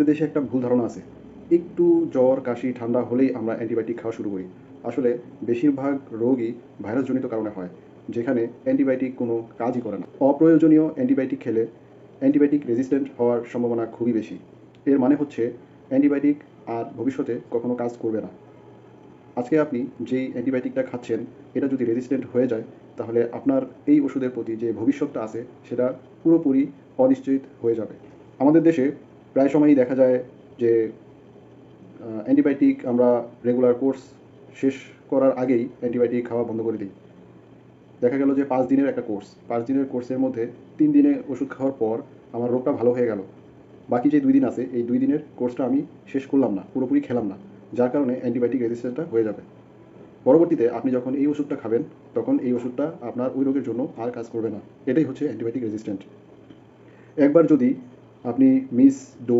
আমাদের দেশে একটা ভুল ধারণা আছে। একটু জ্বর, কাশি, ঠান্ডা হলেই আমরা অ্যান্টিবায়োটিক খাওয়া শুরু করি। আসলে বেশিরভাগ রোগই ভাইরাসজনিত কারণে হয়, যেখানে অ্যান্টিবায়োটিক কোনো কাজই করে না। অপ্রয়োজনীয় অ্যান্টিবায়োটিক খেলে অ্যান্টিবায়োটিক রেজিস্ট্যান্ট হওয়ার সম্ভাবনা খুবই বেশি। এর মানে হচ্ছে অ্যান্টিবায়োটিক আর ভবিষ্যতে কখনো কাজ করবে না। আজকে আপনি যেই অ্যান্টিবায়োটিকটা খাচ্ছেন, এটা যদি রেজিস্ট্যান্ট হয়ে যায়, তাহলে আপনার এই ওষুধের প্রতি যে ভবিষ্যৎটা আছে, সেটা পুরোপুরি অনিশ্চিত হয়ে যাবে। আমাদের দেশে প্রায় সময়ই দেখা যায় যে অ্যান্টিবায়োটিক আমরা রেগুলার কোর্স শেষ করার আগেই অ্যান্টিবায়োটিক খাওয়া বন্ধ করে দিই। দেখা গেল যে পাঁচ দিনের একটা কোর্স পাঁচ দিনের কোর্সের মধ্যে তিন দিনে ওষুধ খাওয়ার পর আমার রোগটা ভালো হয়ে গেল। বাকি যে দুই দিন আছে, এই দুই দিনের কোর্সটা আমি শেষ করলাম না, পুরোপুরি খেলাম না, যার কারণে অ্যান্টিবায়োটিক রেজিস্ট্যান্সটা হয়ে যাবে। পরবর্তীতে আপনি যখন এই ওষুধটা খাবেন, তখন এই ওষুধটা আপনার ওই রোগের জন্য আর কাজ করবে না। এটাই হচ্ছে অ্যান্টিবায়োটিক রেজিস্ট্যান্ট একবার যদি अपनी मिस दो